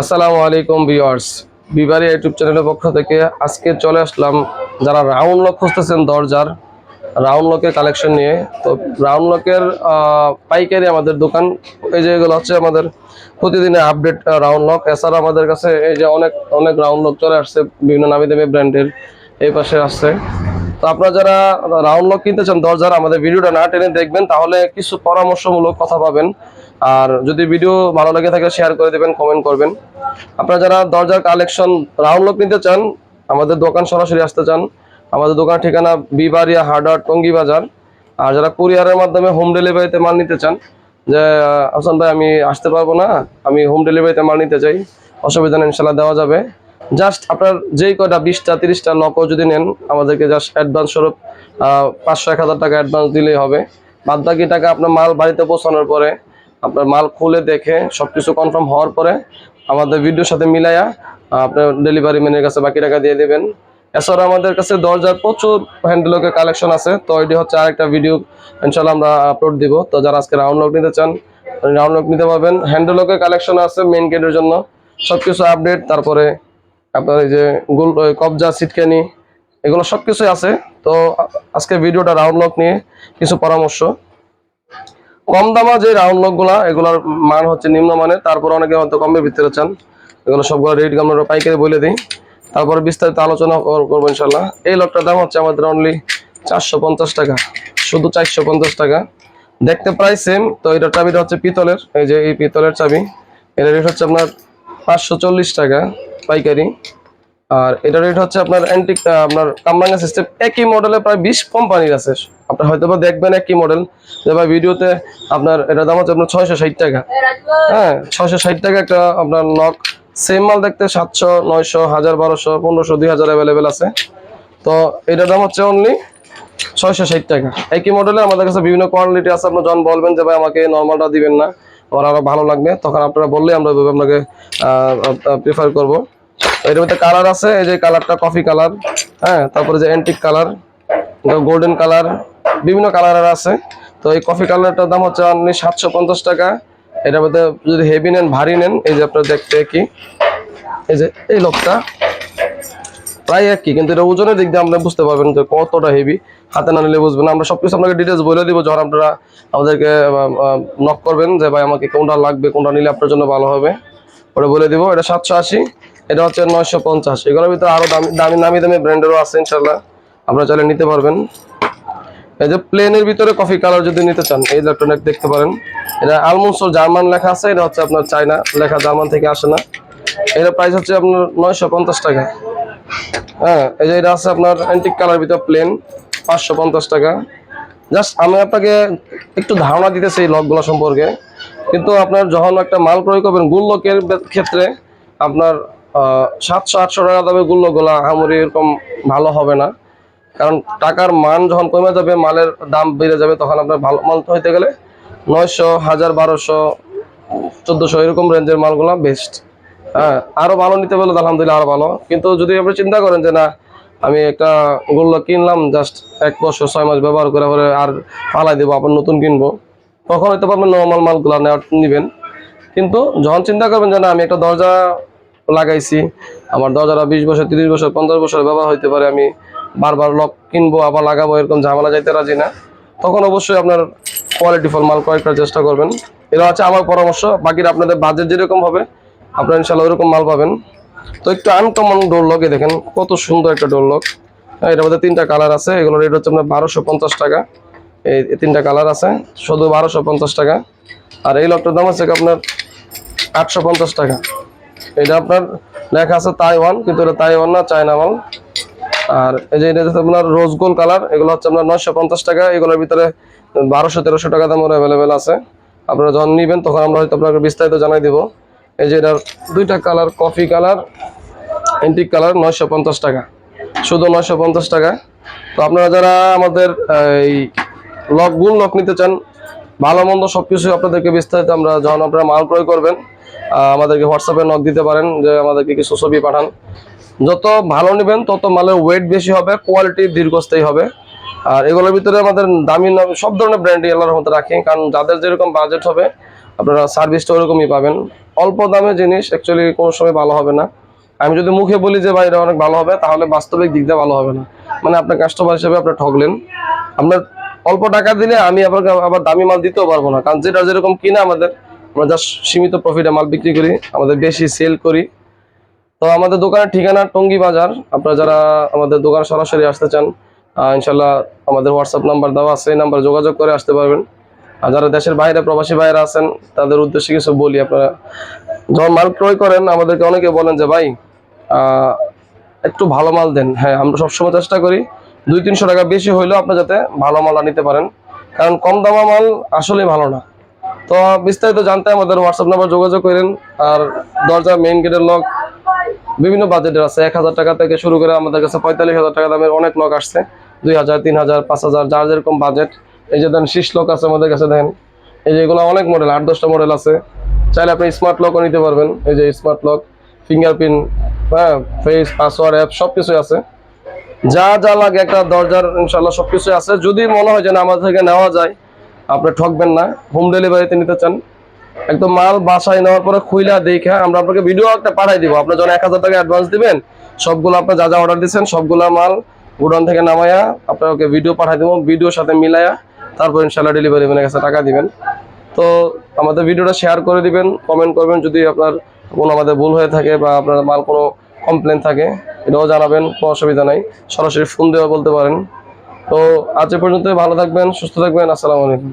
আসসালামু আলাইকুম viewers. বিবারি YouTube চ্যানেলের পক্ষ থেকে আজকে চলে আসলাম যারা রাউন্ড লক খুঁজতেছেন দরজার, রাউন্ড লকের কালেকশন নিয়ে। তো রাউন্ড লকের পাইকারি আমাদের দোকান, এই যে এগুলো হচ্ছে আমাদের প্রতিদিনের আপডেট রাউন্ড লক। এছাড়া আমাদের কাছে এই যে অনেক অনেক রাউন্ড লক চলে আসছে, বিভিন্ন নামি দামি ব্র্যান্ডের এই পাশে আসছে। তো আপনারা যারা রাউন্ড লক কিনতে চান দরজার, আমাদের ভিডিওটা না টেনে দেখবেন, তাহলে কিছু পরামর্শমূলক কথা পাবেন। আর যদি ভিডিও ভালো লাগে থাকে শেয়ার করে দেবেন কমেন্ট করবেন। আপনারা যারা দরজার কালেকশন রাউন্ড লক নিতে চান আমাদের দোকান সরাসরি আসতে চান। আমাদের দোকান ঠিকানা বিবারিয়া হার্ডওয়ার টঙ্গি বাজার আর যারা কুরিয়ারের মাধ্যমে হোম ডেলিভারিতে মাল নিতে চান যে আহ, হাসান ভাই আমি আসতে পারব না আমি হোম ডেলিভারিতে মাল নিতে চাই অসুবিধা নেই ইনশাল্লাহ দেওয়া যাবে। জাস্ট আপনার যেই কয়টা বিশটা তিরিশটা লকও যদি নেন আমাদেরকে জাস্ট অ্যাডভান্স স্বরূপ পাঁচশো এক হাজার টাকা অ্যাডভান্স দিলেই হবে। বাদ বাকি টাকা আপনার মাল বাড়িতে পৌঁছানোর পরে আপনার মাল খুলে দেখে সবকিছু কনফার্ম হওয়ার পরে আমাদের ভিডিওর সাথে মিলাইয়া আপনার ডেলিভারি ম্যানের কাছে বাকি টাকা দিয়ে দেবেন। এছাড়া আমাদের কাছে দরজার প্রচুর হ্যান্ডলকের কালেকশন আছে, তো এটি হচ্ছে আরেকটা ভিডিও ইনশাল্লাহ আমরা আপলোড দিব। তো যারা আজকে রাউন্ড লক নিতে চান রাউন্ড লক নিতে পারবেন। হ্যান্ডেলকের কালেকশন আছে মেইন গেটের জন্য। সবকিছু আপডেট তারপরে আপনার এই যে গোল কবজা সিটকানি এগুলো সবকিছুই আছে। তো আজকে ভিডিওটা রাউন্ড লক নিয়ে কিছু পরামর্শ। কম দামা যে রাউন্ড লকগুলা এগুলোর মান হচ্ছে নিম্ন নিম্নমানের। তারপর অনেকে হয়তো কমের ভিতরে চান। এগুলো সবগুলো রেট আমরা পাইকারি বলে দিই। তারপর বিস্তারিত আলোচনা কর- করব ইনশাল্লাহ এই লকটার দাম হচ্ছে আমাদের অনলি চারশো পঞ্চাশ টাকা। শুধু চারশো পঞ্চাশ টাকা। দেখতে প্রায় সেম তো এটার চাবিটা হচ্ছে পিতলের। এই যে এই পিতলের চাবি। এটার রেট হচ্ছে আপনার পাঁচশো চল্লিশ টাকা পাইকারি। আর এটা রেট হচ্ছে আপনার অ্যান্টিক আপনার কামরাঙ্গা সিস্টেম একই মডেলে প্রায় বিশ কোম্পানির আছে। আপনার হয়তো বা দেখবেন একই মডেল যে ভাই ভিডিওতে আপনার এটার দাম হচ্ছে আপনার ছয়শো ষাট টাকা। হ্যাঁ ছয়শো ষাট টাকা একটা আপনার লক সেম মাল দেখতে সাতশো, নয়শো, হাজার, বারোশো, পনেরোশো, দুই হাজার অ্যাভেলেবেল আছে। তো এটার দাম হচ্ছে অনলি ছয়শো ষাট টাকা। একই মডেলে আমাদের কাছে বিভিন্ন কোয়ালিটি আছে। আপনার যখন বলবেন যে ভাই আমাকে নর্মালটা দিবেন না, আমার আরও ভালো লাগবে। তখন আপনারা বললে আমরা আপনাকে প্রিফার করব। এর মধ্যে কালার আছে, এই যে কালারটা কফি কালার হ্যাঁ তারপরে যে অ্যান্টিক কালার গোল্ডেন কালার বিভিন্ন কালারের আছে। তো এই কফি কালারটার দাম হচ্ছে আপনি সাতশো পঞ্চাশ টাকা। এটার মধ্যে যদি হেভি নেন, ভারী নেন, এই যে আপনার দেখতে কি এই যে এই লোকটা প্রায় একই, কিন্তু এটা ওজনের দিক দিয়ে আপনারা বুঝতে পারবেন যে কতটা হেভি হাতে না নিলে বুঝবেন আমরা সবকিছু আপনাকে ডিটেলস বলে দিব, যখন আপনারা আমাদেরকে নক করবেন যে, ভাই, আমাকে কোনটা লাগবে, কোনটা নিলে আপনার জন্য ভালো হবে? ওটা বলে দিব। এটা সাতশো আশি, এটা হচ্ছে নয়শো পঞ্চাশ। এগুলোর ভিতরে আরও দামি দামি নামি দামি ব্র্যান্ডেরও আছে ইনশাল্লাহ আপনারা চাইলে নিতে পারবেন। এই যে প্লেনের ভিতরে কফি কালার যদি নিতে চান, এই ইলেকট্রনিক দেখতে পারেন। এটা আলমোস্ট জার্মান লেখা আছে, এটা হচ্ছে আপনার চায়না, লেখা জার্মান থেকে আসে না। এটার প্রাইস হচ্ছে আপনার নয়শো পঞ্চাশ টাকা। হ্যাঁ এই যে এটা আছে আপনার অ্যান্টিক কালার ভিতর প্লেন পাঁচশো পঞ্চাশ টাকা। জাস্ট আমি আপনাকে একটু ধারণা দিতেছি এই লকগুলো সম্পর্কে। কিন্তু আপনার যখন একটা মাল ক্রয় করবেন, গুল লকের ক্ষেত্রে আপনার সাতশো আটশো টাকা দামে গুল্লগুলা আহামরি এরকম ভালো হবে না। কারণ টাকার মান যখন কমে যাবে, মালের দাম বেড়ে যাবে, তখন আপনার ভালো মাল হইতে গেলে নয়শো, হাজার, বারোশো, চোদ্দোশো এরকম রেঞ্জের মালগুলা বেস্ট হ্যাঁ আরও ভালো নিতে পারলে আলহামদুলিল্লাহ আরও ভালো। কিন্তু যদি আপনি চিন্তা করেন যে না, আমি একটা গোল্ড কিনলাম জাস্ট এক বছর, ছয় মাস ব্যবহার করে পরে আর পালাই দেবো, আবার নতুন কিনবো, তখন হয়তো পারবেন নর্মাল মালগুলো নিবেন। কিন্তু যখন চিন্তা করবেন যে না, আমি একটা দরজা লাগাইছি, আমার দরজাটা বিশ বছর, তিরিশ বছর, পঞ্চাশ বছর ব্যবহার হইতে পারে, আমি বারবার লক কিনবো, আবার লাগাবো, এরকম ঝামেলা যাইতে রাজি না। তখন অবশ্যই আপনার কোয়ালিটি ফল, মাল কয়েকটা চেষ্টা করবেন। এটা হচ্ছে আমার পরামর্শ বাকিটা আপনাদের বাজেট যেরকম হবে, আপনারা ইনশাল্লাহ ওইরকম মাল পাবেন। তো একটু আনকমন ডোর লক দেখেন, কত সুন্দর একটা ডোর লক এটার মধ্যে তিনটা কালার আছে, এগুলো রেট হচ্ছে আপনার বারোশো পঞ্চাশ টাকা। এই এই তিনটা কালার আছে, শুধু বারোশো পঞ্চাশ টাকা। আর এই লকটার দাম হচ্ছে আপনার আটশো পঞ্চাশ টাকা। এটা আপনার লেখা আছে তাইওয়ান, কিন্তু এটা তাইওয়ান না, চায়না মাল। আর এই যে এটা আপনার রোজ গোল্ড কালার এগুলো হচ্ছে আপনার নয়শো পঞ্চাশ টাকা, এগুলোর ভিতরে বারোশো, তেরোশো টাকা দামের অ্যাভেলেবেল আছে। আপনারা যখন নিবেন, তখন আমরা হয়তো আপনাকে বিস্তারিত জানাই দিব। এই যে এটার দুইটা colour coffee colour antique colour নয়শো পঞ্চাশ টাকা। শুধু নয়শো পঞ্চাশ টাকা। তো আপনারা যারা আমাদের এই লক গুল লক নিতে চান, ভালো মন্দ সব কিছু আপনাদেরকে বিস্তারিত আমরা, যখন আপনারা মাল ক্রয় করবেন আমাদেরকে হোয়াটসঅ্যাপে নক দিতে পারেন যে আমাদেরকে কিছু ছবি পাঠান। যত ভালো নেবেন, তত মালের ওয়েট বেশি হবে কোয়ালিটি দীর্ঘস্থায়ী হবে। আর এগুলোর ভিতরে আমাদের দামি সব ধরনের ব্র্যান্ডই আল্লাহর মধ্যে রাখি। কারণ যাদের যেরকম বাজেট হবে, আপনারা সার্ভিসটা ওরকমই পাবেন। অল্প দামে জিনিস অ্যাকচুয়ালি কোনো সময় ভালো হবে না। আমি যদি মুখে বলি যে এটা অনেক ভালো হবে, তাহলে বাস্তবিক দিক দিয়ে ভালো হবে না। মানে আপনার কাস্টমার হিসেবে আপনি ঠকলেন। আপনার অল্প টাকা দিলে আমি আপনাকে আবার দামি মাল দিতেও পারব না। কারণ যেটা যেরকম কিনা আমাদের আমরা জাস্ট সীমিত প্রফিটে মাল বিক্রি করি, আমাদের বেশি সেল করি। তো আমাদের দোকানের ঠিকানা টঙ্গী বাজার। আপনারা যারা আমাদের দোকানে সরাসরি আসতে চান ইনশাল্লাহ আমাদের হোয়াটসঅ্যাপ নাম্বার দেওয়া আছে, এই নাম্বারে যোগাযোগ করে আসতে পারবেন। আর যারা দেশের বাইরে প্রবাসী বাইরে আছেন, তাদের উদ্দেশ্যে কিছু বলি আপনারা। যখন মাল ক্রয় করেন, আমাদেরকে অনেকে বলেন যে, ভাই একটু ভালো মাল দেন। হ্যাঁ আমরা সবসময় চেষ্টা করি। দুই তিনশো টাকা বেশি হইলেও আপনি যাতে ভালো মাল আনিতে পারেন। কারণ কম দামা মাল আসলেই ভালো না। তো বিস্তারিত জানতে আমাদের হোয়াটসঅ্যাপ নাম্বার যোগাযোগ করেন আর দরজা মেইন গেটের লক বিভিন্ন বাজেটের আছে। এক হাজার টাকা থেকে শুরু করে আমাদের কাছে পঁয়তাল্লিশ হাজার টাকা দামের অনেক লক আসছে। দুই হাজার, তিন হাজার, পাঁচ হাজার যার যেরকম বাজেট এই যে দেন শীষ লক আছে আমাদের কাছে দেন। এই যে এগুলো অনেক মডেল আট, দশটা মডেল আছে। চাইলে আপনি স্মার্ট লকও নিতে পারবেন। এই যে স্মার্ট লক ফিঙ্গারপ্রিন্ট হ্যাঁ ফেস পাসওয়ার্ড অ্যাপ সব কিছুই আছে। যা যা লাগে একটা দরজার ইনশাল্লাহ সব কিছুই আছে। যদি মনে হয় যে আমাদের থেকে নেওয়া যায় আপনি ঠকবেন না হোম ডেলিভারিতে নিতে চান। একদম মাল বাসায় নেওয়ার পরে খুইলা দেখে আমরা আপনাকে ভিডিও একটা পাঠাই দিব। আপনি যখন এক হাজার টাকা অ্যাডভান্স দিবেন, সবগুলো আপনি যা যা অর্ডার দিচ্ছেন, সবগুলো মাল গোডাউন থেকে নামায়া আপনাকে ভিডিও পাঠাই দেবো ভিডিওর সাথে মিলায়া তারপর ইনশাল্লাহ ডেলিভারি ম্যানের কাছে টাকা দিবেন। তো আমাদের ভিডিওটা শেয়ার করে দিবেন কমেন্ট করবেন, যদি আপনার কোনো আমাদের ভুল হয়ে থাকে বা আপনার মাল কোনো কমপ্লেন থাকে, এটাও জানাবেন, কোনো অসুবিধা নাই। সরাসরি ফোন দেওয়া বলতে পারেন। তো আজ পর্যন্ত ভালো থাকবেন, সুস্থ থাকবেন, আসসালামু আলাইকুম।